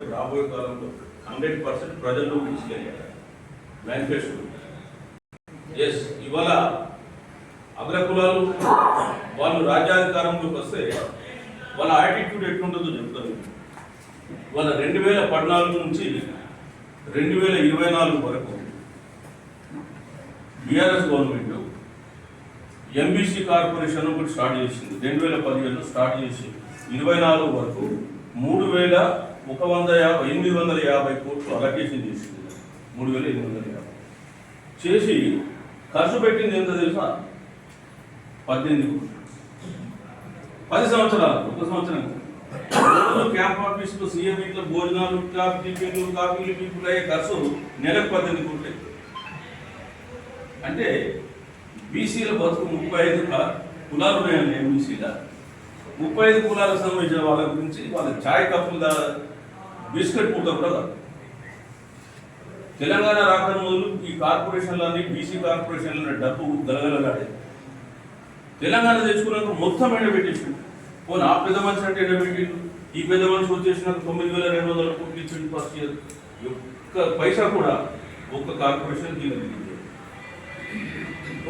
రాబోయే కాలంలో hundred percent ప్రజల్లో తీసుకెళ్ళారు మేనిఫెస్టో ఎస్ ఇవాళ అగ్రకులాలు వాళ్ళు రాజ్యాధికారంలోకి వస్తే వాళ్ళ యాటిట్యూడ్ ఎట్లుంటుందో చెప్తాను. వాళ్ళ రెండు వేల పద్నాలుగు నుంచి రెండు వేల ఇరవై నాలుగు వరకు బీఆర్ఎస్ గవర్నమెంట్ ఎంబీసీ కార్పొరేషన్ ఒకటి స్టార్ట్ చేసింది. రెండు వేల పదిహేను స్టార్ట్ చేసి ఇరవై నాలుగు వరకు మూడు వేల ఒక వంద యాభై ఎనిమిది వందల యాభై కోట్లు అలకేషన్ చేసింది. మూడు వేల ఎనిమిది వందల యాభై. చేసి ఖర్చు పెట్టింది ఎంత తెలుసా? పద్దెనిమిది కోట్లు. పది సంవత్సరాలు ఒక సంవత్సరం. క్యాంప్ ఆఫీస్లో సీఎం ఇంట్లో భోజనాలు కాఫీ టిఫిన్లు కాఫీలు పీపుల్ అయ్యే ఖర్చు నెలకు పద్దెనిమిది కోట్లే. అంటే బీసీల బతుకు ముప్పై ఐదు కులాలు ఉన్నాయండి ఎంబీసీల ముప్పై ఐదు కులాలకు సంబంధించిన వాళ్ళ గురించి వాళ్ళ ఛాయ్ కప్పుల దా- బిస్కెట్ పూట కూడా తెలంగాణ రాకముందు మొదలు ఈ కార్పొరేషన్లన్నీ బీసీ కార్పొరేషన్ల డబ్బు గలగలగాడే తెలంగాణ తెచ్చుకున్నాక మొత్తం ఎండబెట్టేసిండు పోనీ ఆ పెద్ద మనిషి అంటే ఎండబెట్టిండు ఈ పెద్ద మనిషి వచ్చేసినాక తొమ్మిది వేల రెండు వందల కోట్లు ఇచ్చిండు ఫస్ట్ ఇయర్ ఒక్క పైసా కూడా ఒక్క కార్పొరేషన్ తిరిగింది.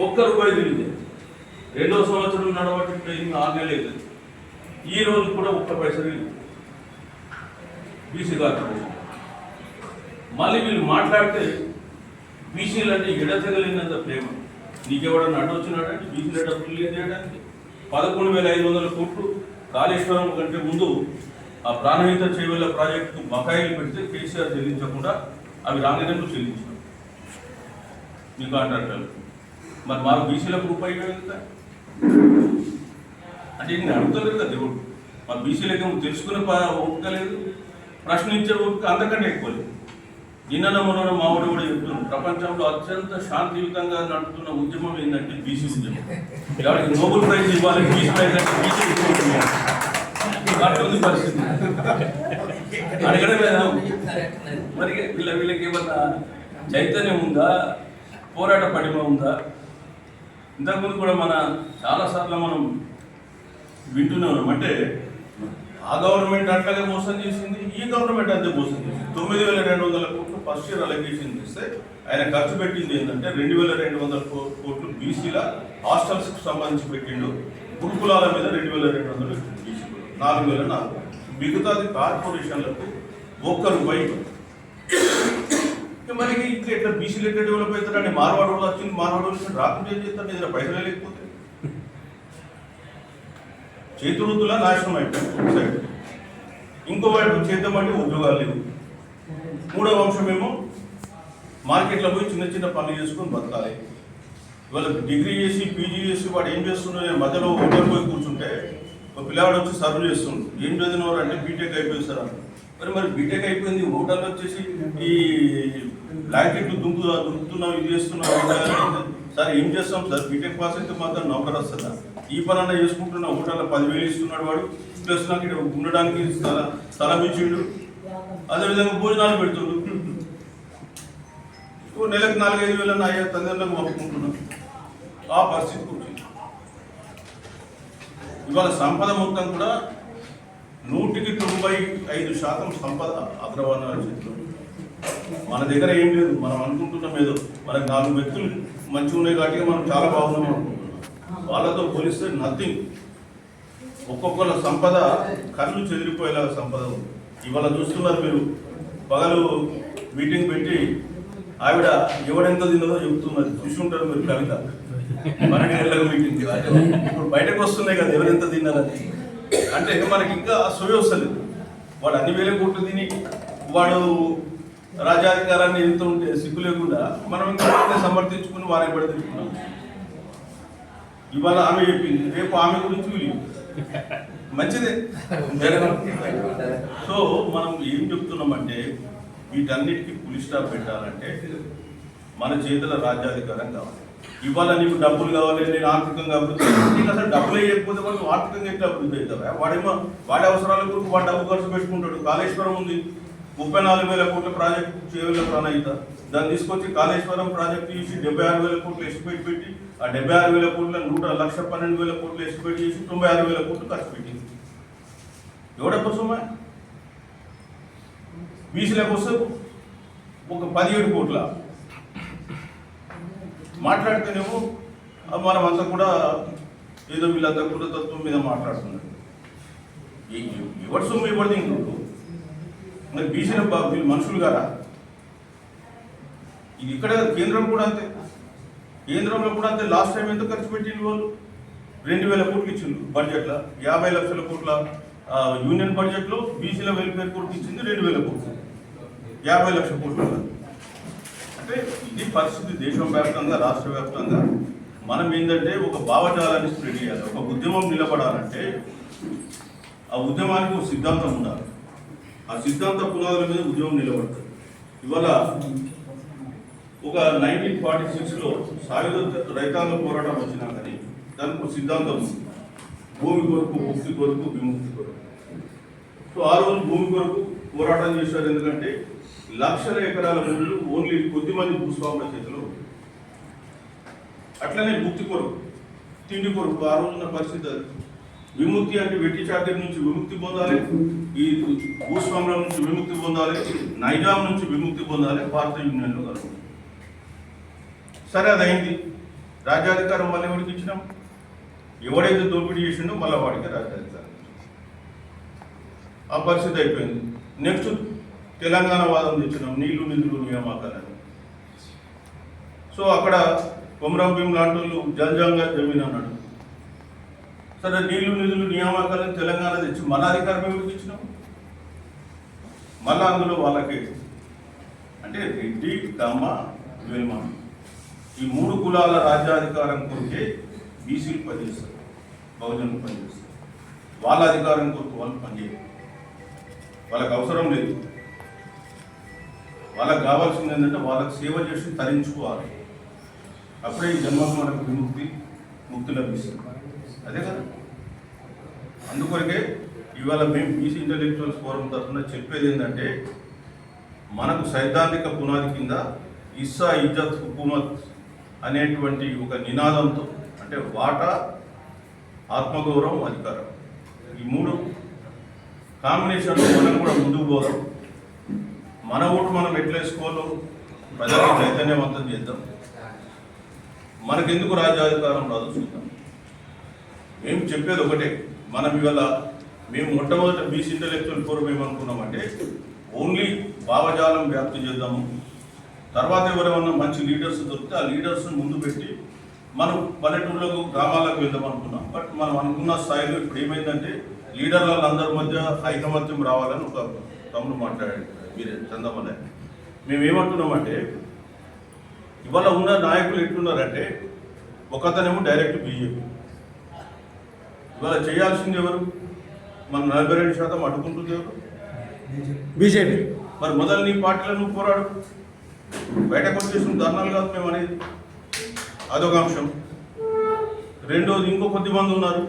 ఒక్క రూపాయి తిరిగింది. రెండో సంవత్సరం నడవటం ఇంకా ఆరు నెలలు ఈ రోజు కూడా ఒక్క పైసా తిరిగింది. బీసీ కార్పొరేషన్ మళ్ళీ వీళ్ళు మాట్లాడితే బీసీలు అంటే ఎడతెగలిగినంత ప్రేమ. నీకెవడన్నా అడ్డు వచ్చినాడంటే బీసీల డబ్బులు లేదు పదకొండు వేల ఐదు వందల కోట్లు కాళేశ్వరం కంటే ముందు ఆ ప్రాణహిత చేవెళ్ళ ప్రాజెక్టుకు బకాయిలు పెడితే కేసీఆర్ చెల్లించకుండా అవి రాంగనంలో చెల్లించారు. మీ కాంట్రాక్టర్లు మరి మాకు బీసీలకు రూపాయి వెళ్తా అంటే నేను అడుగుతలేదు కదా దేవుడు. మా బీసీలకి తెలుసుకునే ఒప్పుకోలేదు ప్రశ్నించే ఓపిక అంతకంటే ఎక్కువ లేదు నిన్న మొన్న మామిడి కూడా చెప్తున్నాం ప్రపంచంలో అత్యంత శాంతియుతంగా నడుపుతున్న ఉద్యమం ఏంటంటే బీసీ ఉద్యమం. ఎవరికి నోబెల్ ప్రైజ్ ఇవ్వాలి బీసీ ప్రైజ్ అంటే బీసీ ఉద్యమం. పరిస్థితి. అడగడం లేదా మరి వీళ్ళ వీళ్ళకి ఏమన్నా చైతన్యం ఉందా? పోరాట పడిమ ఉందా? ఇంతకుముందు కూడా మన చాలాసార్లు మనం వింటూనే ఉన్నాం అంటే ఆ గవర్నమెంట్ అట్లాగే మోసం చేసింది ఈ గవర్నమెంట్ అంతే మోసం తొమ్మిది వేల రెండు వందల కోట్లు ఫస్ట్ ఇయర్ అలొకేషన్ చేస్తే ఆయన ఖర్చు పెట్టింది ఏంటంటే రెండు వేల రెండు వందల కో- కోట్లు బీసీల హాస్టల్స్కి సంబంధించి పెట్టిండు. గురుకులాల మీద రెండు వేల రెండు వందలు బీసీ నాలుగు వేల నాలుగు. మిగతాది కార్పొరేషన్లకు ఒక్క రూపాయి మనకి ఇట్లా ఎట్లా బీసీలు ఎట్లా డెవలప్ అవుతారని మార్వాడు వాళ్ళు వచ్చింది మార్వాడు వాళ్ళు వచ్చింది రాకుండా ఏం చేస్తారు? ఏదైనా పైసలు లేకపోతే. చేతి వృత్తుల నాశనం అయిపోయింది. సైడ్ ఇంకో వైపు చేద్దామంటే ఉద్యోగాలు లేవు. మూడవ అంశం ఏమో మార్కెట్లో పోయి చిన్న చిన్న పనులు చేసుకొని బతకాలి. ఇవాళ డిగ్రీ చేసి పీజీ చేసి వాడు ఏం చేస్తున్నాడు నేను మధ్యలో హోటల్ పోయి కూర్చుంటే ఒక పిల్లవాడు వచ్చి సర్వ్ చేస్తుండు. ఏం చదివినవారు అంటే బీటెక్ అయిపోయింది సార్ మరి మరి బీటెక్ అయిపోయింది హోటల్ వచ్చేసి ఈ బ్లాంకెట్లు దుంకు దుంకుతున్నాం ఇది చేస్తున్నాం సార్ ఏం చేస్తాం? సార్ బీటెక్ పాస్ అయితే మాత్రం నౌకర్ వస్తుందా ఈ పని అన్న చేసుకుంటున్న హోటల్లో పదివేలు ఇస్తున్నాడు వాడు. ప్లస్ నాకు ఇక్కడ ఉండడానికి స్థల స్థలం ఇచ్చిండు. అదేవిధంగా భోజనాలు పెడుతుండు. ఓ నెలకు నాలుగైదు వేల అయ్యా తల్లిదండ్రులకు పంపుకుంటున్నాం ఆ పరిస్థితికి వచ్చింది. ఇవాళ సంపద మొత్తం కూడా నూటికి తొంభై ఐదు శాతం సంపద అగ్రవర్ణాల చేతిలో మన దగ్గర ఏం లేదు. మనం అనుకుంటున్నాం ఏదో. మనకు నాలుగు వ్యక్తులు మంచిగా ఉన్నాయి కాబట్టి మనం చాలా బాగున్నాం అనుకుంటున్నాం. వాళ్ళతో పోలిస్తే నథింగ్ ఒక్కొక్కళ్ళ సంపద కళ్ళు చెదిరిపోయేలా సంపద ఉంది. ఇవాళ చూస్తున్నారు మీరు. పగలు మీటింగ్ పెట్టి ఆవిడ ఎవడెంత తిన్నదో చెబుతున్నది చూసి ఉంటారు మీరు కవిత. పన్నెండు గంటలకు మీటింగ్. ఇప్పుడు బయటకు వస్తున్నాయి కదా ఎవరెంత తిన్నారని. అంటే మనకి ఇంకా సోయ వస్తలేదు. వాడు అన్ని వేల కోట్లు తిని వాడు రాజాధికారాన్ని ఎంత ఉంటే సిగ్గు లేకుండా మనం ఇంకా వాటిని సమర్థించుకుని వారిని పడితే ఇవాళ ఆమె చెప్పింది రేపు ఆమె గురించి వీళ్ళు మంచిదే. సో మనం ఏం చెప్తున్నామంటే వీటన్నిటికీ పులి స్టాప్ పెట్టాలంటే మన చేతుల రాజ్యాధికారం కావాలి. ఇవాళ నీకు డబ్బులు కావాలి నేను ఆర్థికంగా అభివృద్ధి. నీకు అసలు డబ్బులు వేయకపోతే నువ్వు ఆర్థికంగా ఎట్లా అభివృద్ధి అవుతావా? వాడేమో వాడి అవసరాల కొరకు వాడు డబ్బు ఖర్చు పెట్టుకుంటాడు. కాళేశ్వరం ఉంది. ముప్పై నాలుగు వేల కోట్ల ప్రాజెక్టు చేయవల ప్రణాళిక దాన్ని తీసుకొచ్చి కాళేశ్వరం ప్రాజెక్టు చేసి డెబ్బై ఆరు వేల కోట్లు ఎస్టిమేట్ పెట్టి ఆ డెబ్బై ఆరు వేల కోట్ల నూట లక్ష పన్నెండు వేల కోట్లు ఎస్టిమేట్ చేసి తొంభై ఆరు వేల కోట్లు ఖర్చు పెట్టింది. ఎవడప్ప సొమ్మ బీసీలకు కోసం ఒక పదిహేడు కోట్ల. మాట్లాడితేనేమో మనం అంతా కూడా ఏదో వీళ్ళంతా కూడా తత్వం మీద మాట్లాడుతున్నారు. ఎవరి సొమ్ము ఇవ్వడదు ఇంకోటి మరి బీసీల వీళ్ళు మనుషులు కారా? ఇది ఇక్కడ కేంద్రం కూడా అంతే. కేంద్రంలో కూడా అంతే. లాస్ట్ టైం ఎంత ఖర్చు పెట్టింది వాళ్ళు? రెండు వేల కోట్లు ఇచ్చిండ్రు బడ్జెట్లో. యాభై లక్షల కోట్ల యూనియన్ బడ్జెట్లో బీసీల వెల్ఫేర్ కోర్టు ఇచ్చింది రెండు వేల కోట్లు. యాభై లక్షల కోట్లు అంటే ఇది పరిస్థితి దేశం వ్యాప్తంగా రాష్ట్ర వ్యాప్తంగా. మనం ఏంటంటే ఒక భావజాలాన్ని స్ప్రెడ్ చేయాలి. ఒక ఉద్యమం నిలబడాలంటే ఆ ఉద్యమానికి ఒక సిద్ధాంతం ఉండాలి. ఆ సిద్ధాంత పునాదుల మీద ఉద్యమం నిలబడుతుంది ఇవాళ ఒక నైన్టీన్ ఫార్టీ సిక్స్లో సాయుధ రైతాంగ పోరాటం వచ్చినా కానీ దానికి సిద్ధాంతం ఉంది. భూమి కొరకు ముక్తి కొరకు విముక్తి కొరకు. సో ఆ రోజు భూమి కొరకు పోరాటం చేశారు. ఎందుకంటే లక్షల ఎకరాల భూములు ఓన్లీ కొద్ది మంది భూస్వాముల చేతిలో అట్లనే ముక్తి కొరకు తిండి కొరకు ఆ రోజున్న పరిస్థితి అది. విముక్తి అంటే వెట్టి చాకరి నుంచి విముక్తి పొందాలి ఈ భూస్వాముల నుంచి విముక్తి పొందాలి నైజాం నుంచి విముక్తి పొందాలి భారత యూనియన్లో కలుగుతుంది. సరే అది అయింది రాజ్యాధికారం మళ్ళీ ఎవరికి ఇచ్చినాం? ఎవడైతే దోపిడీ చేసిండో మళ్ళీ వాడికి రాజ్యాధికారం ఆ పరిస్థితి అయిపోయింది. నెక్స్ట్ తెలంగాణ వాదం తెచ్చినాం. నీళ్ళు నిధులు నియామకాలని. సో అక్కడ కొమరం భీం లాంటి వాళ్ళు జల్జంగా జమీన్ అన్నాడు. సరే నీళ్ళు నిధులు నియామకాలను తెలంగాణ తెచ్చి మన అధికారం ఎవరికి ఇచ్చినాం? మళ్ళా అందులో వాళ్ళకి. అంటే రెడ్డి కమ్మ వేల్మ ఈ మూడు కులాల రాజ్యాధికారం కొరికే బీసీలు పనిచేస్తారు. బహుజనులు పనిచేస్తారు. వాళ్ళ అధికారం కొరకు వాళ్ళు పనిచేయరు. వాళ్ళకి అవసరం లేదు. వాళ్ళకి కావాల్సింది ఏంటంటే వాళ్ళకి సేవ చేసి తరించుకోవాలి. అప్పుడే ఈ జన్మకు మనకు విముక్తి ముక్తి లభిస్తుంది. అదే కదా? అందుకొరకే ఇవాళ మేము బీసీ ఇంటలెక్చువల్స్ ఫోరం తరఫున చెప్పేది ఏంటంటే మనకు సైద్ధాంతిక పునాది కింద ఇస్సా ఇజ్జత్ హుకుమత్ అనేటువంటి ఒక నినాదంతో అంటే వాటా ఆత్మగౌరవం అధికారం. ఈ మూడు కాంబినేషన్లో మనం కూడా ముందుకు పోదాం. మన ఓటు మనం ఎట్లా వేసుకోవాలో ప్రజలకు చైతన్యవంతం చేద్దాం. మనకెందుకు రాజ్యాధికారం రాదు చూద్దాం మేము చెప్పేది ఒకటే మనం ఇవాళ మేము మొట్టమొదట బీసీ ఇంటలెక్చువల్ ఫోరం ఏమనుకున్నామంటే ఓన్లీ భావజాలం వ్యాప్తి చేద్దాము. తర్వాత ఎవరేమన్నా మంచి లీడర్స్ దొరికితే ఆ లీడర్స్ని ముందు పెట్టి మనం పల్లెటూళ్ళకు గ్రామాలకు వెళ్దాం అనుకున్నాం. బట్ మనం అనుకున్న స్థాయిలో ఇప్పుడు ఏమైందంటే లీడర్ల అందరి మధ్య ఐకమత్యం రావాలని ఒక తమ్ముడు మాట్లాడాడు మీరే చందమనే మేము ఏమంటున్నామంటే ఇవాళ ఉన్న నాయకులు ఎట్లున్నారంటే ఒకతనేమో డైరెక్ట్ బీజేపీ. ఇవాళ చేయాల్సింది ఎవరు? మన నలభై రెండు శాతం అడ్డుకుంటుంది ఎవరు? బీజేపీ. మరి మొదలు నీ పార్టీలో నువ్వు పోరాడు. బయటకు వచ్చేసిన ధర్నాలు కాదు మేము అనేది అదొక అంశం. రెండోది ఇంకో కొద్ది మంది ఉన్నారు.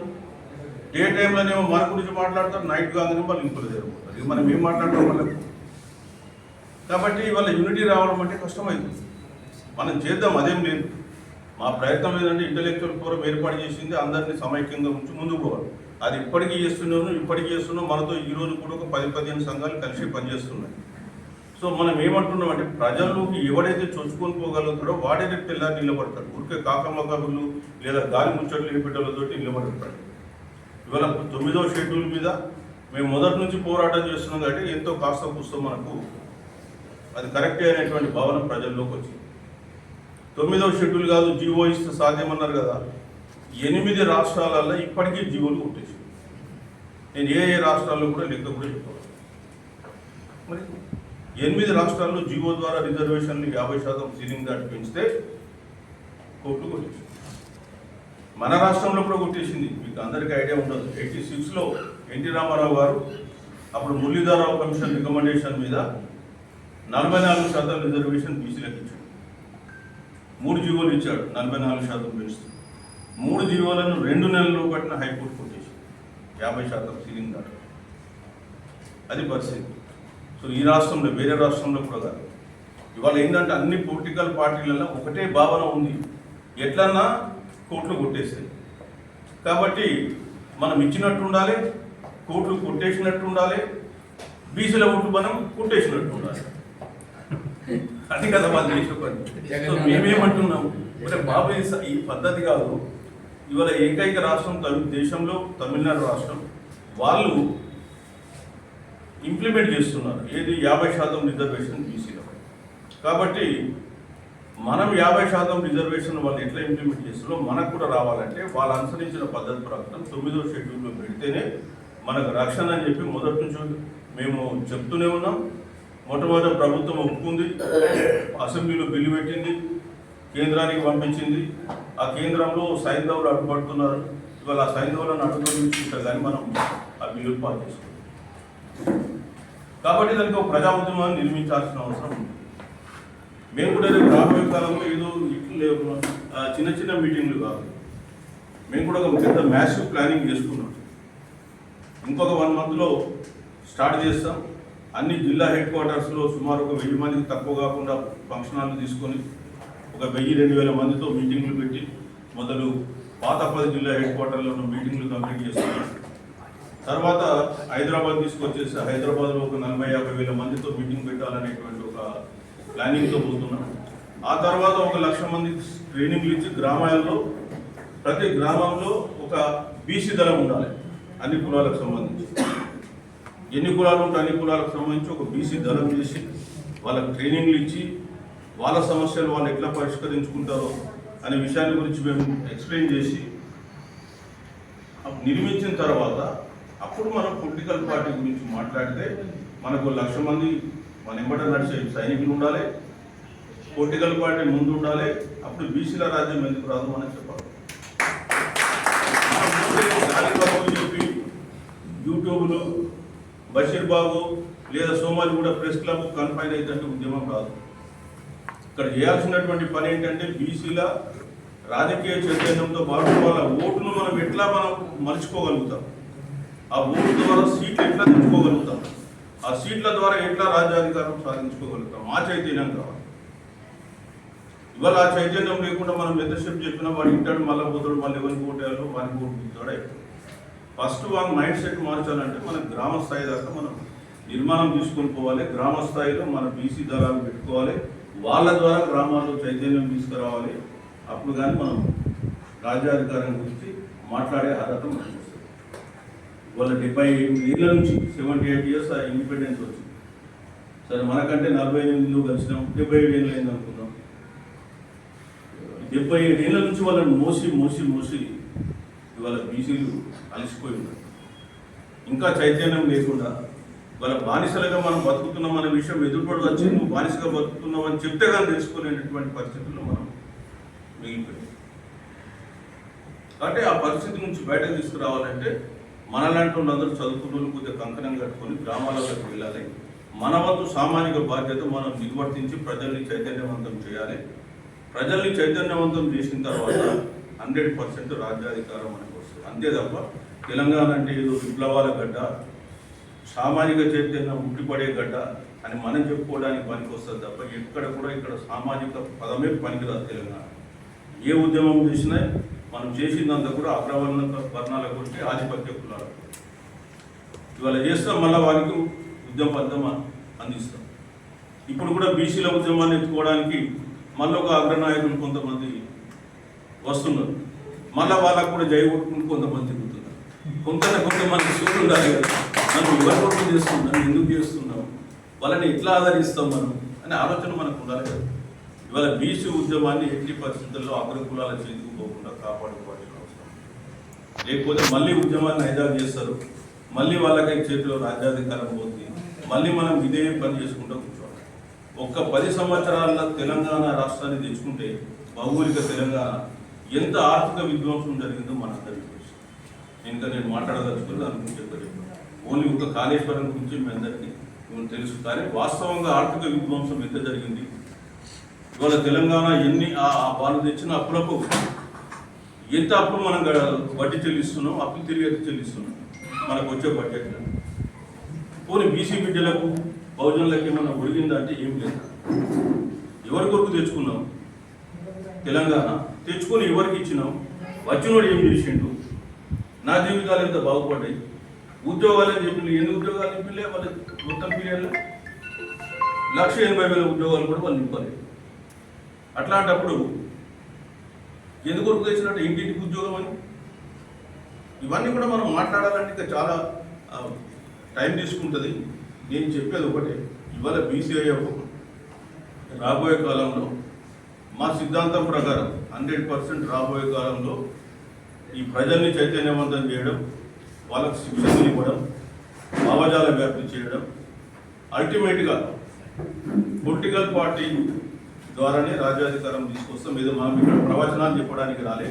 డే టైంలోనేమో మన గురించి మాట్లాడతారు నైట్ కాగానే వాళ్ళు ఇంకో జరుగుతారు ఇక మనం ఏం మాట్లాడతాం కాబట్టి ఇవాళ యూనిటీ రావడం అంటే కష్టమైంది. మనం చేద్దాం అదేం లేదు. మా ప్రయత్నం ఏంటంటే ఇంటలెక్చువల్ ఫోరం ఏర్పాటు చేసింది అందరినీ సమైక్యంగా ఉంచి ముందుకు పోవాలి. అది ఇప్పటికీ చేస్తున్నాము ఇప్పటికీ చేస్తున్నాం మనతో ఈరోజు కూడా ఒక పది పదిహేను సంఘాలు కలిసి పనిచేస్తున్నాయి. సో మనం ఏమంటున్నాం అంటే ప్రజల్లోకి ఎవడైతే చొచ్చుకొని పోగలుగుతాడో వాడే రేపు తెల్లారి నిలబడతాడు. ఊరికే కాకమ్మ కబుర్లు లేదా గాలి ముచ్చట్లు నిలబెట్టలతోటి నిలబడతాడు. ఇవాళ తొమ్మిదో షెడ్యూల్ మీద మేము మొదటి నుంచి పోరాటం చేస్తున్నాం కాబట్టి ఎంతో కాస్త పుస్తకం మనకు అది కరెక్టే అనేటువంటి భావన ప్రజల్లోకి వచ్చింది. తొమ్మిదో షెడ్యూల్ కాదు జీవో ఇస్తే సాధ్యమన్నారు కదా. ఎనిమిది రాష్ట్రాలలో ఇప్పటికీ జీవోలు కొట్టేసి నేను ఏ ఏ రాష్ట్రాల్లో కూడా లెక్క కూడా చెప్పాను మరి ఎనిమిది రాష్ట్రాల్లో జీవో ద్వారా రిజర్వేషన్లు యాభై శాతం సీలింగ్ దాటి పెంచితే కోర్టు కొట్టేసింది. మన రాష్ట్రంలో కూడా కొట్టేసింది. మీకు అందరికీ ఐడియా ఉండదు. ఎయిటీ సిక్స్లో ఎన్టీ రామారావు గారు అప్పుడు మురళీధరరావు కమిషన్ రికమెండేషన్ మీద నలభై నాలుగు శాతం రిజర్వేషన్ బీసీలకు ఇచ్చాడు. మూడు జీవోలు ఇచ్చాడు. నలభై నాలుగు శాతం పెంచుతూ. మూడు జీవోలను రెండు నెలల్లో పట్టిన హైకోర్టు కొట్టేసి యాభై శాతం సీలింగ్ దాటి. అది పరిస్థితి. సో ఈ రాష్ట్రంలో వేరే రాష్ట్రంలో కూడా కాదు. ఇవాళ ఏంటంటే అన్ని పొలిటికల్ పార్టీలలో ఒకటే భావన ఉంది. ఎట్లన్నా కోట్లు కొట్టేసాయి. కాబట్టి మనం ఇచ్చినట్టు ఉండాలి కోట్లు కొట్టేసినట్టు ఉండాలి బీసీల ఓట్లు మనం కుట్టేసినట్టు ఉండాలి. అది కదా వాళ్ళు చేసే పని. సో మేమేమంటున్నాం అంటే బాబు ఈ పద్ధతి కాదు. ఇవాళ ఏకైక రాష్ట్రం తమి దేశంలో తమిళనాడు రాష్ట్రం. వాళ్ళు ఇంప్లిమెంట్ చేస్తున్నారు. ఏది యాభై శాతం రిజర్వేషన్ బీసీలో కాబట్టి మనం యాభై శాతం రిజర్వేషన్ వాళ్ళు ఎట్లా ఇంప్లిమెంట్ చేస్తున్నారో మనకు కూడా రావాలంటే వాళ్ళు అనుసరించిన పద్ధతి ప్రకారం తొమ్మిదో షెడ్యూల్లో పెడితేనే మనకు రక్షణ అని చెప్పి మొదటి నుంచి మేము చెప్తూనే ఉన్నాం. మొట్టమొదటి ప్రభుత్వం ఒప్పుకుంది. అసెంబ్లీలో బిల్లు పెట్టింది. కేంద్రానికి పంపించింది. ఆ కేంద్రంలో సైంధవులు అడ్డుపడుతున్నారు. ఇవాళ ఆ సైంధవులను అడ్డుపడి కానీ మనం ఆ బిల్లు పాస్ చేసుకుంటాం కాబట్టి దానికి ఒక ప్రజా ఉద్యమాన్ని నిర్మించాల్సిన అవసరం ఉంది. మేము కూడా రేపు రాబోయే కాలంలో ఏదో ఇట్లు లేవు. చిన్న చిన్న మీటింగ్లు కాదు. మేము కూడా ఒక పెద్ద మ్యాసివ్ ప్లానింగ్ చేసుకున్నాం. ఇంకొక వన్ మంత్లో స్టార్ట్ చేస్తాం. అన్ని జిల్లా హెడ్ క్వార్టర్స్లో సుమారు ఒక వెయ్యి మందికి తక్కువ కాకుండా ఫంక్షన్ హాల్ తీసుకొని ఒక వెయ్యి రెండు వేల మందితో మీటింగ్లు పెట్టి మొదలు పాతపల్లి జిల్లా హెడ్ క్వార్టర్లో ఉన్న మీటింగ్లు కంప్లీట్ చేస్తున్నాం. తర్వాత హైదరాబాద్ తీసుకొచ్చేసి హైదరాబాద్లో ఒక నలభై యాభై వేల మందితో మీటింగ్ పెట్టాలనేటువంటి ఒక ప్లానింగ్తో పోతున్నాం. ఆ తర్వాత ఒక లక్ష మంది ట్రైనింగ్లు ఇచ్చి గ్రామాల్లో ప్రతి గ్రామంలో ఒక బీసీ దళం ఉండాలి అన్ని కులాలకు సంబంధించి. ఎన్ని కులాలు ఉంటే అన్ని కులాలకు సంబంధించి ఒక బీసీ దళం చేసి వాళ్ళకి ట్రైనింగ్లు ఇచ్చి వాళ్ళ సమస్యలు వాళ్ళు ఎట్లా పరిష్కరించుకుంటారో అనే విషయాన్ని గురించి మేము ఎక్స్ప్లెయిన్ చేసి నిర్మించిన తర్వాత అప్పుడు మనం పొలిటికల్ పార్టీ గురించి మాట్లాడితే మనకు లక్ష మంది మన ఎంబట నడిచే సైనికులు ఉండాలి పొలిటికల్ పార్టీ ముందు ఉండాలి అప్పుడు బీసీల రాజ్యం ఎందుకు రాదు అని చెప్పాలి. చెప్పి యూట్యూబ్లో బషీర్ బాబు లేదా సోమాజి కూడా ప్రెస్ క్లబ్ కన్ఫైన్ అయితే ఉద్యమం రాదు. ఇక్కడ చేయాల్సినటువంటి పని ఏంటంటే బీసీల రాజకీయ చైతన్యంతో పాటు వాళ్ళ ఓటును మనం ఎట్లా మనం మలుచుకోగలుగుతాం? ఆ ఓటు ద్వారా సీట్లు ఎట్లా తెచ్చుకోగలుగుతాం? ఆ సీట్ల ద్వారా ఎట్లా రాజ్యాధికారం సాధించుకోగలుగుతాం? ఆ చైతన్యం కావాలి. ఇవాళ ఆ చైతన్యం లేకుండా మనం ఎంతసేపు చెప్పినా వాడు ఇంటాడు మళ్ళీ పోతాడు మళ్ళీ ఎవరికి ఓటేయాలో వారికి ఓటు అయిపోతుంది. ఫస్ట్ వాళ్ళ మైండ్ సెట్ మార్చాలంటే మన గ్రామ స్థాయి దాకా మనం నిర్మాణం తీసుకొని పోవాలి. గ్రామ స్థాయిలో మన బీసీ దళాలు పెట్టుకోవాలి. వాళ్ళ ద్వారా గ్రామాల్లో చైతన్యం తీసుకురావాలి. అప్పుడు కానీ మనం రాజ్యాధికారం గురించి మాట్లాడే అర్హత మనకు వాళ్ళ డెబ్బై ఏళ్ళ నుంచి సెవెంటీ ఎయిట్ ఇయర్స్ ఇండిపెండెన్స్ వచ్చింది. సరే మనకంటే నలభై ఎనిమిదిలో కలిసినాం డెబ్బై ఏడు ఏళ్ళు అయింది అనుకుందాం. డెబ్బై ఏడు ఏళ్ళ నుంచి వాళ్ళని మోసి మోసి మోసి ఇవాళ బీసీలు అలసిపోయి ఉన్నారు. ఇంకా చైతన్యం లేకుండా వాళ్ళ బానిసలుగా మనం బతుకుతున్నాం అనే విషయం ఎదురుపడి వచ్చి నువ్వు బానిసగా బతుకుతున్నావు అని చెప్తే కానీ తెలుసుకునేటటువంటి పరిస్థితుల్లో మనం మిగిలిపోయాం. కాబట్టి ఆ పరిస్థితి నుంచి బయటకు తీసుకురావాలంటే మనలాంటి వాళ్ళందరూ చదువుకున్న వాళ్ళు కొద్దిగా కంకణం కట్టుకొని గ్రామాలకు వెళ్ళాలి. మన వంతు సామాజిక బాధ్యత మనం నిర్వర్తించి ప్రజల్ని చైతన్యవంతం చేయాలి. ప్రజల్ని చైతన్యవంతం చేసిన తర్వాత హండ్రెడ్ పర్సెంట్ రాజ్యాధికారం మనకు వస్తుంది. అంతే తప్ప తెలంగాణ అంటే ఏదో విప్లవాల గడ్డ సామాజిక చైతన్యం ఉట్టిపడే గడ్డ అని మనం చెప్పుకోవడానికి పనికి వస్తుంది తప్ప ఎక్కడ కూడా ఇక్కడ సామాజిక పదమే పనికిరాదు తెలంగాణ. ఏ ఉద్యమం చేసినా మనం చేసిందంతా కూడా అగ్రవర్ణ వర్ణాల గురించి ఆధిపత్య కులాలు. ఇవాళ చేస్తాం మళ్ళీ వారికి ఉద్యమ పద్ధం అందిస్తాం. ఇప్పుడు కూడా బీసీల ఉద్యమాన్ని ఎత్తుకోవడానికి మళ్ళీ ఒక అగ్రనాయకులు కొంతమంది వస్తున్నారు. మళ్ళీ వాళ్ళకు కూడా జై కొట్టుకుని కొంతమంది తిరుగుతున్నారు. కొంత కొంతమంది సూర్యుడు ఉండాలి కదా నన్ను ఎవరు కొట్టు చేస్తున్నాం ఎందుకు చేస్తున్నాం వాళ్ళని ఎట్లా ఆదరిస్తాం మనం? అనే ఆలోచన మనకు ఉండాలి కదా. ఇవాళ బీసీ ఉద్యమాన్ని ఎట్టి పరిస్థితుల్లో అగ్రకులాల చేతికి పోకుండా కాపాడుకోవాల్సిన అవసరం లేకపోతే మళ్ళీ ఉద్యమాన్ని హైజాబ్ చేస్తారు. మళ్ళీ వాళ్ళకి చేతిలో రాజ్యాధికారం పోతుంది. మళ్ళీ మనం ఇదే పని చేసుకుంటూ కూర్చోవాలి. ఒక్క పది సంవత్సరాల తెలంగాణ రాష్ట్రాన్ని తెచ్చుకుంటే భౌగోళిక తెలంగాణ ఎంత ఆర్థిక విధ్వంసం జరిగిందో మనందరికీ తెలుసు. ఇంకా నేను మాట్లాడదలుచుకుని దాని గురించి చెప్పలేదు. ఓన్లీ ఒక కాళేశ్వరం గురించి మీ అందరికీ తెలుసు. కానీ వాస్తవంగా ఆర్థిక విధ్వంసం ఎంత జరిగింది? ఇవాళ తెలంగాణ ఎన్ని ఆ పాలు తెచ్చినా తెచ్చిన అప్పులకు ఎంత అప్పులు మనం వడ్డీ చెల్లిస్తున్నాం అప్పులు తిరిగి ఎంత చెల్లిస్తున్నాం. మనకు వచ్చే బడ్జెట్ పోనీ బీసీ బిడ్డలకు బహుజనులకు ఏమన్నా ఒడిగిందంటే ఏం లేదు. ఎవరి కొరకు తెచ్చుకున్నాం? తెలంగాణ. తెచ్చుకొని ఎవరికి ఇచ్చినాం? వచ్చినోడు ఏం చేసిండు? నా జీవితాలు ఎంత బాగుపడ్డాయి? ఉద్యోగాలు అని చెప్పి ఎన్ని ఉద్యోగాలు నింపిలే వాళ్ళకి మొత్తం పీరియడ్లో? లక్ష ఎనభై వేల ఉద్యోగాలు కూడా వాళ్ళు నింపాలి. అట్లాంటప్పుడు ఎందుకు వరకు తెచ్చినట్టు ఇంటింటికి ఉద్యోగం అని? ఇవన్నీ కూడా మనం మాట్లాడాలంటే ఇంకా చాలా టైం తీసుకుంటుంది. నేను చెప్పేది ఒకటే ఇవాళ బీసీఐఎఫ్ రాబోయే కాలంలో మా సిద్ధాంతం ప్రకారం హండ్రెడ్ పర్సెంట్ రాబోయే కాలంలో ఈ ప్రజల్ని చైతన్యవంతం చేయడం వాళ్ళకు శిక్షణ ఇవ్వడం భావజాల వ్యాప్తి చేయడం అల్టిమేట్గా పొలిటికల్ పార్టీ ద్వారానే రాజ్యాధికారం తీసుకొస్తాం. ఏదో మనం ఇక్కడ ప్రవచనాలు చెప్పడానికి రాలే.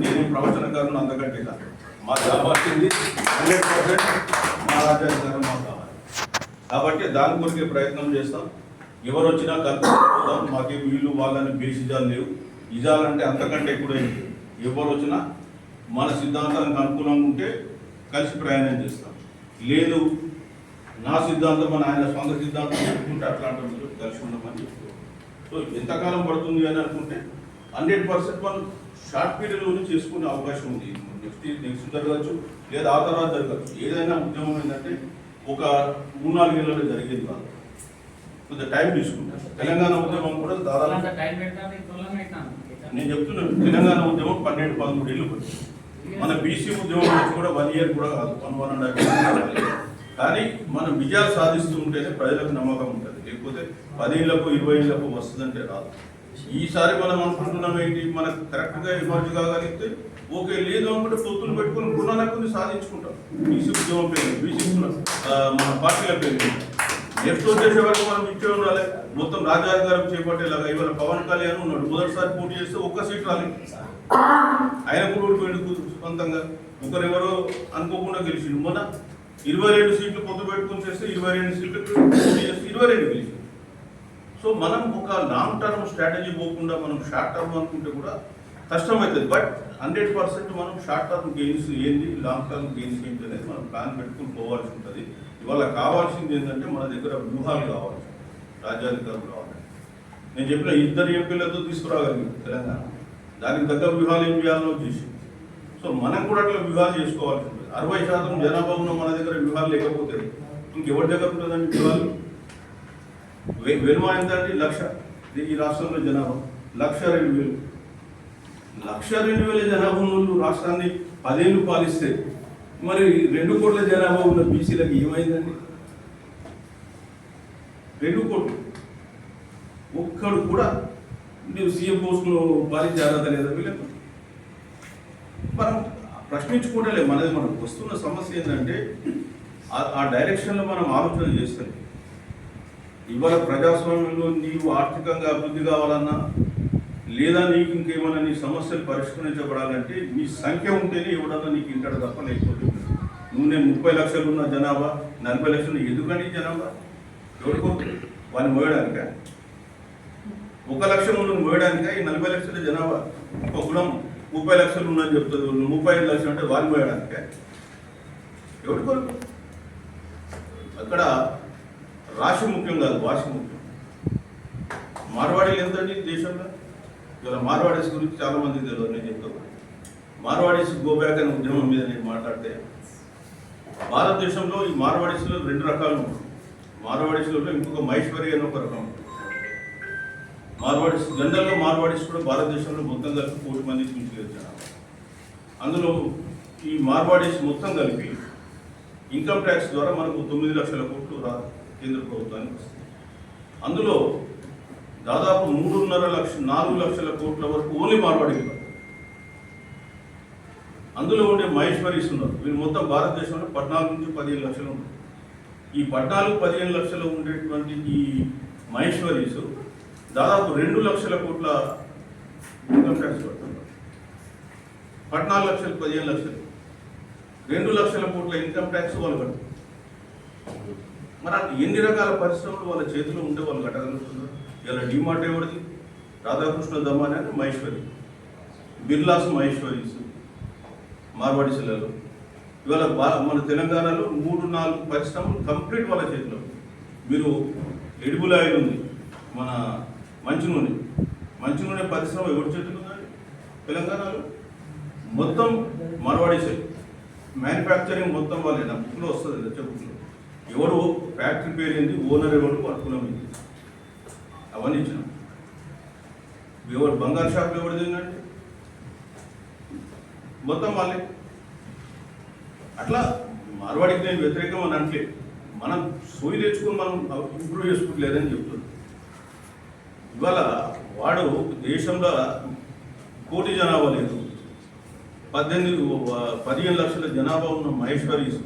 నేను ప్రవచనకారులు అంతకంటే కాదు. మా కావాల్సింది హండ్రెడ్ పర్సెంట్ మా రాజ్యాధికారం మాకు కావాలి. కాబట్టి దాని కొరికే ప్రయత్నం చేస్తాం. ఎవరు వచ్చినా కలుపుకుంటాం మాకే వీళ్ళు వాళ్ళని బేసిజాలు లేవు. ఇజాలంటే అంతకంటే ఎక్కువైంది ఎవరు వచ్చినా మన సిద్ధాంతానికి అనుకూలంగా ఉంటే కలిసి ప్రయాణం చేస్తాం. లేదు నా సిద్ధాంతం అని ఆయన సొంత సిద్ధాంతం చెప్పుకుంటే అట్లాంటి కలిసి ఉండమని చెప్తాం సో ఎంతకాలం పడుతుంది అని అనుకుంటే హండ్రెడ్ పర్సెంట్ మనం షార్ట్ పీరియడ్లోనే చేసుకునే అవకాశం ఉంది. నెక్స్ట్ నెక్స్ట్ జరగచ్చు లేదా ఆ తర్వాత జరగచ్చు. ఏదైనా ఉద్యమం ఏంటంటే ఒక మూడు నాలుగేళ్ళలో జరిగేది కాదు కొంత టైం తీసుకుంటాం తెలంగాణ ఉద్యమం కూడా దాదాపు నేను చెప్తున్నాను తెలంగాణ ఉద్యమం పన్నెండు పదమూడు ఏళ్ళు పట్టింది మన బీసీ ఉద్యమం కూడా వన్ ఇయర్ కూడా కాదు వన్ వన్ అండ్ హాఫ్ కానీ మనం విజయాలు సాధిస్తూ ఉంటేనే ప్రజలకు నమ్మకం ఉంటుంది. లేకపోతే పదేళ్ళకు ఇరవై ఏళ్ళకు వస్తుందంటే రాదు. ఈసారి మనం అనుకుంటున్నాం ఏంటి? మనకు కరెక్ట్గా ఎమర్జీ కాగలిగితే ఓకే లేదు అనుకుంటే పొత్తులు పెట్టుకుని గుణాలకు సాధించుకుంటాం. బీసీ ఉద్యమం పేరు బీసీ మన పార్టీల పేరు. నెక్స్ట్ వచ్చేసే వరకు మనం ఇచ్చే ఉండాలి. మొత్తం రాజాధికారం చేపట్టేలాగా ఇవాళ పవన్ కళ్యాణ్ ఉన్నాడు. మొదటిసారి పోటీ చేస్తే ఒక్క సీట్ రాలేదు. ఆయన కూడా ఓడిపోయింది సొంతంగా. ఒకరెవరో అనుకోకుండా గెలిచిండు. మొన్న ఇరవై రెండు సీట్లు పొత్తు పెట్టుకుని చేస్తే ఇరవై రెండు సీట్లు ఇరవై రెండు గెలిచింది సో మనం ఒక లాంగ్ టర్మ్ స్ట్రాటజీ పోకుండా మనం షార్ట్ టర్మ్ అనుకుంటే కూడా కష్టమవుతుంది. బట్ హండ్రెడ్ పర్సెంట్ మనం షార్ట్ టర్మ్ గెయిన్స్ ఏంది లాంగ్ టర్మ్ గెయిన్స్ ఏంటి అనేది మనం ప్లాన్ పెట్టుకుని పోవాల్సి ఉంటుంది. ఇవాళ కావాల్సింది ఏంటంటే మన దగ్గర వ్యూహాలు కావాలి రాజ్యాధికారులు కావాలి. నేను చెప్పిన ఇద్దరు ఎంపీలతో తీసుకురాగలిగాం తెలంగాణ. దానికి తగ్గ వ్యూహాలు ఏం చేయాలో చేసి. సో మనం కూడా అట్లా వ్యూహాలు చేసుకోవాల్సి అరవై శాతం జనాభా ఉన్న మన దగ్గర వ్యూహాలు లేకపోతే ఇంకెవరి దగ్గర ఉంటుందండి వ్యూహాలు వెలువ ఎంత అంటే లక్ష. ఈ రాష్ట్రంలో జనాభా. లక్ష రెండు వేలు. లక్ష రెండు వేల జనాభా ఉన్న రాష్ట్రాన్ని పదేళ్ళు పాలిస్తే మరి రెండు కోట్ల జనాభా ఉన్న బీసీలకు ఏమైందండి? రెండు కోట్లు. ఒక్కడు కూడా నువ్వు సీఎం పోస్టులో భారీ జాగ్రత్త లేదా వీళ్ళకు? మనం ప్రశ్నించుకోవటలే మనది మనకు వస్తున్న సమస్య ఏంటంటే ఆ- డైరెక్షన్లో మనం ఆలోచన చేస్తాం. ఇవాళ ప్రజాస్వామ్యంలో నీవు ఆర్థికంగా అభివృద్ధి కావాలన్నా లేదా నీకు ఇంకేమైనా నీ సమస్యలు పరిష్కరించబడాలంటే నీ సంఖ్య ఉంటేనే ఎవడన్నా నీకు ఇంటడ తప్ప లేకపోతే. నువ్వు నేను ముప్పై లక్షలు ఉన్న జనాభా నలభై లక్షలు ఎందుకని జనాభా? ఎవరికో? వాడిని మోయడానిక? ఒక లక్ష నువ్వు మోయడానిక? ఈ నలభై లక్షల జనాభా? ఒక కులం ముప్పై లక్షలు ఉందని చెప్తుంది. ముప్పై ఐదు లక్షలు అంటే వాళ్ళు పోయడానికే? ఎవరి కొరకు? అక్కడ రాశి ముఖ్యం కాదు భాష ముఖ్యం. మార్వాడీలు ఎంతండి దేశంలో? ఇవాళ మార్వాడీస్ గురించి చాలా మంది తెలియదు నేను చెప్తాను మార్వాడీస్ గోబ్యాక్ అనే ఉద్యమం మీద నేను మాట్లాడితే భారతదేశంలో ఈ మార్వాడీస్లో రెండు రకాలు ఉన్నాయి. మార్వాడీస్లో ఇంకొక మహేశ్వరి అని ఒక రకం. మార్వాడీస్ జనరల్గా మార్వాడీస్ కూడా భారతదేశంలో మొత్తం కలిపి కోటి మంది చూసి అందులో ఈ మార్వాడీస్ మొత్తం కలిపి ఇన్కమ్ ట్యాక్స్ ద్వారా మనకు తొమ్మిది లక్షల కోట్లు రా కేంద్ర ప్రభుత్వానికి వస్తుంది అందులో దాదాపు మూడున్నర లక్ష నాలుగు లక్షల కోట్ల వరకు ఓన్లీ మార్వాడీలు అందులో ఉండే మహేశ్వరీస్ ఉన్నారు. వీళ్ళు మొత్తం భారతదేశంలో పద్నాలుగు నుంచి పదిహేను లక్షలు ఉన్నారు ఈ పద్నాలుగు పదిహేను లక్షలు ఉండేటువంటి ఈ మహేశ్వరీస్ దాదాపు రెండు లక్షల కోట్ల ఇన్కమ్ ట్యాక్స్ కడుతున్నారు పద్నాలుగు లక్షలు పదిహేను లక్షలు. రెండు లక్షల కోట్ల ఇన్కమ్ ట్యాక్స్ వాళ్ళు కడుతున్నారు మరి ఎన్ని రకాల పరిశ్రమలు వాళ్ళ చేతిలో ఉంటే వాళ్ళు కట్టగలుగుతున్నారు? ఇలా డిమార్ట్ ఎవరిది? రాధాకృష్ణ దమాని అని మహేశ్వరి. బిర్లాస్ మహేశ్వరీస్ జిల్లాలో ఇవాళ బా- మన తెలంగాణలో మూడు నాలుగు పరిశ్రమలు కంప్లీట్ వాళ్ళ చేతిలో. మీరు ఎడిబుల్ ఆయిల్ ఉంది మన మంచి నూనె. మంచి నూనె పరిశ్రమ ఎవరి చేతులు ఉందండి? తెలంగాణలో? మొత్తం మరవాడేసాయి మ్యానుఫ్యాక్చరింగ్ మొత్తం వాళ్ళే నా బుక్లో వస్తుంది లచ్చ బుక్లో ఎవరు ఫ్యాక్టరీ పేరు ఏంది? ఓనర్ ఎవరు పట్టుకున్నాం ఇది. అవన్నీ ఇచ్చినాం. ఎవరు బంగారు షాప్లో ఎవరు ఏంటంటే మొత్తం వాళ్ళే. అట్లా మార్వాడికి నేను వ్యతిరేకం అని అంటే మనం సోయి తెచ్చుకొని మనం ఇంప్రూవ్ చేసుకోలేదని చెప్తున్నాను ఇవాళ వాడు దేశంలో కోటి జనాభా లేదు. పద్దెనిమిది పదిహేను లక్షల జనాభా ఉన్న మహేశ్వరీస్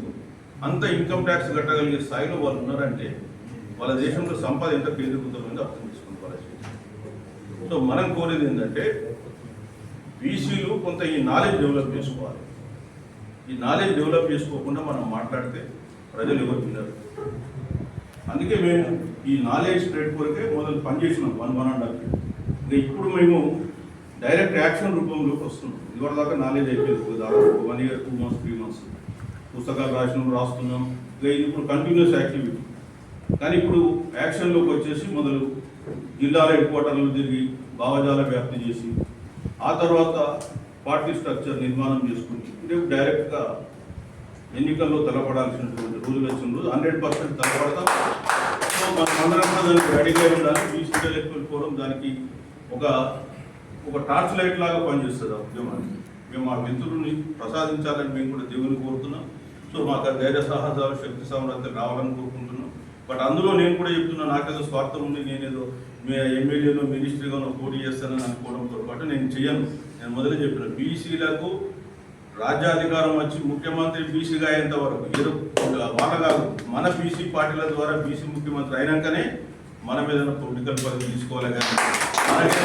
అంత ఇన్కమ్ ట్యాక్స్ కట్టగలిగే స్థాయిలో వాళ్ళు ఉన్నారంటే వాళ్ళ దేశంలో సంపద ఎంత కేంద్రీకృతమైందో అర్థం చేసుకోవాలి సో మనం కోరేది ఏంటంటే బీసీలు కొంత ఈ నాలెడ్జ్ డెవలప్ చేసుకోవాలి. ఈ నాలెడ్జ్ డెవలప్ చేసుకోకుండా మనం మాట్లాడితే ప్రజలు ఎవరు వినరు. అందుకే మేము ఈ నాలెడ్జ్ స్ప్రెడ్ కొరకే మొదలు పనిచేసినాం వన్ వన్ అండ్ హాఫ్ ఇప్పుడు మేము డైరెక్ట్ యాక్షన్ రూపంలోకి వస్తున్నాం. ఇవాళ దాకా నాలెడ్జ్ అయిపోయింది దాదాపు one year two months three months పుస్తకాలు రాసినాం రాస్తున్నాం. ఇంకా ఇది ఇప్పుడు కంటిన్యూస్ యాక్టివిటీ కానీ ఇప్పుడు యాక్షన్లోకి వచ్చేసి మొదలు జిల్లాల హెడ్ క్వార్టర్లు తిరిగి భావజాల వ్యాప్తి చేసి ఆ తర్వాత పార్టీ స్ట్రక్చర్ నిర్మాణం చేసుకుని రేపు డైరెక్ట్గా ఎన్నికల్లో తలపడాల్సినటువంటి రోజులు వచ్చిన హండ్రెడ్ పర్సెంట్ తలపడతాం. సో మనం కూడా దానికి రెడీగా ఉండాలి. బీసీ ఎలక్ట్రల్ ఫోరం దానికి ఒక ఒక టార్చ్ లైట్ లాగా పనిచేస్తుంది ఆ ఉద్యమానికి. మేము మా మిత్రుల్ని ప్రసాదించాలని మేము కూడా దేవుని కోరుతున్నాం. సో మాకు ఆ ధైర్య సాహసాలు శక్తి సామర్థ్యం రావాలని కోరుకుంటున్నాం. బట్ అందులో నేను కూడా చెప్తున్నా నాకేదో స్వార్థం ఉంది నేనేదో మీ ఎమ్మెల్యేలో మినిస్ట్రీగానో పోటీ చేస్తానని అనుకోవడంతో పాటు నేను చేయను. నేను మొదలు చెప్పిన బీసీలకు రాజ్యాధికారం వచ్చి ముఖ్యమంత్రి బీసీగా అయ్యేంత వరకు ఏదో వాళ్ళ కాదు. మన బీసీ పార్టీల ద్వారా బీసీ ముఖ్యమంత్రి అయినాకనే మనం ఏదైనా పొలిటికల్ పదవి తీసుకోవాలి కానీ మనకే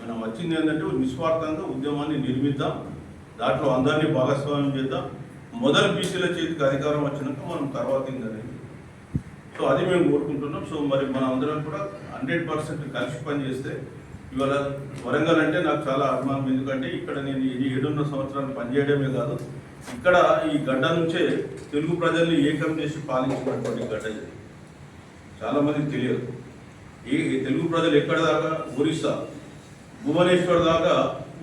మనం వచ్చింది ఏంటంటే నిస్వార్థంగా ఉద్యమాన్ని నిర్మిద్దాం. దాంట్లో అందరినీ భాగస్వామ్యం చేద్దాం. మొదలు బీసీల చేతికి అధికారం వచ్చినాక మనం తర్వాత ఇంకనేది సో అది మేము కోరుకుంటున్నాం. సో మరి మన అందరం కూడా హండ్రెడ్ పర్సెంట్ కలిసి పనిచేస్తే ఇవాళ వరంగల్ అంటే నాకు చాలా అభిమానం. ఎందుకంటే ఇక్కడ నేను ఈ ఏడున్నర సంవత్సరాలు పనిచేయడమే కాదు ఇక్కడ ఈ గడ్డ నుంచే తెలుగు ప్రజల్ని ఏకం చేసి పాలించినటువంటి గడ్డ ఇది. చాలామందికి తెలియదు. ఏ తెలుగు ప్రజలు ఎక్కడ దాకా? ఒరిస్సా భువనేశ్వర్ దాకా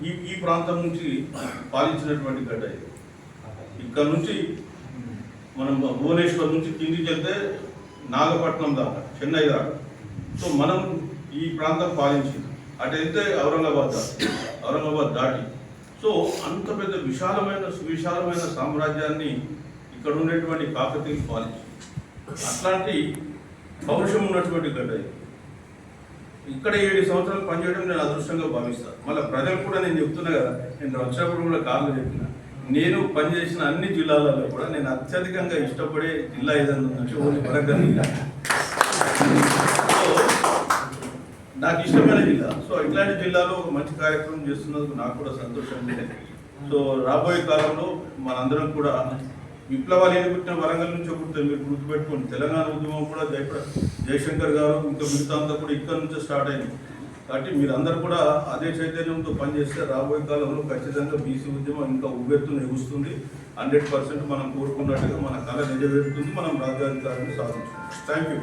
ఈ ఈ ప్రాంతం నుంచి పాలించినటువంటి గడ్డ ఇది. ఇక్కడ నుంచి మనం భువనేశ్వర్ నుంచి కిందికి వెళ్తే నాగపట్నం దాకా చెన్నై దాకా. సో మనం ఈ ప్రాంతం పాలించింది. అటు వెళ్తే ఔరంగాబాద్ ఔరంగాబాద్ దాటి. సో అంత పెద్ద విశాలమైన సువిశాలమైన సామ్రాజ్యాన్ని ఇక్కడ ఉండేటువంటి కాకతీయులు పాలించి అట్లాంటి పౌరుషం ఉన్నటువంటి గడ్డ ఇక్కడ ఏడు సంవత్సరాలు పనిచేయడం నేను అదృష్టంగా భావిస్తాను మళ్ళీ ప్రజలు కూడా నేను చెప్తున్నా కదా నేను వచ్చినప్పుడు కూడా కాళ్ళు చెప్పిన. నేను పనిచేసిన అన్ని జిల్లాలలో కూడా నేను అత్యధికంగా ఇష్టపడే జిల్లా ఏదన్నా ఉందంటే ఓన్లీ వరంగల్ జిల్లా. నాకు ఇష్టమైన జిల్లా. సో ఇట్లాంటి జిల్లాలో ఒక మంచి కార్యక్రమం చేస్తున్నందుకు నాకు కూడా సంతోషం సో రాబోయే కాలంలో మనందరం కూడా విప్లవాలు ఏది వరంగల్ నుంచి పుట్టిన మీరు గుర్తుపెట్టుకోండి. తెలంగాణ ఉద్యమం కూడా జయప్ర జయశంకర్ గారు ఇంకా మిగతా అంతా కూడా ఇక్కడ నుంచే స్టార్ట్ అయింది. కాబట్టి మీరందరూ కూడా అదే చైతన్యంతో పనిచేస్తే రాబోయే కాలంలో ఖచ్చితంగా బీసీ ఉద్యమం ఇంకా ఉవ్వెత్తున ఎగుస్తుంది. హండ్రెడ్ పర్సెంట్ మనం కోరుకున్నట్టుగా మన కళ నెరవేరుతుంది. మనం రాజ్యాధికారాన్ని సాధించుకుంటాం. Thank you.